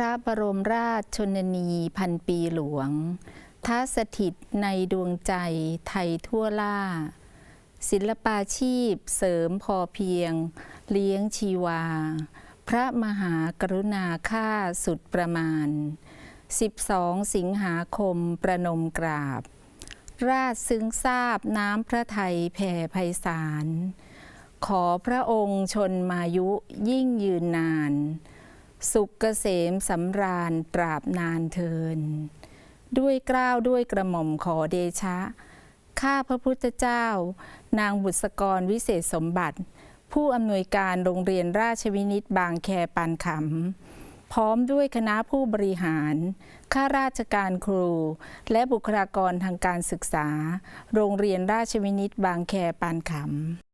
ระบรมราชชนนีพันปีหลวงท้าสถิตในดวงใจไทยทั่วล่า ศิลปาชีพเสริมพอเพียง เลี้ยงชีวา พระมหากรุณาค่าสุดประมาณ 12 สิงหาคมประนมกราบ ราชซึ้งทราบน้ำพระไทยแผ่ไพศาล ขอพระองค์ชนมายุยิ่งยืนนาน สุขเกษมสำราญตราบนานเทิน ด้วยเกล้าวด้วยกระหม่อมขอเดชะ ข้าพระพุทธเจ้า นางบุษกรวิเศษสมบัติ ผู้อำนวยการโรงเรียนราชวินิตบางแคปานขำพร้อมด้วยคณะผู้บริหาร ข้าราชการครู และบุคลากรทางการศึกษา โรงเรียนราชวินิตบางแคปานขำ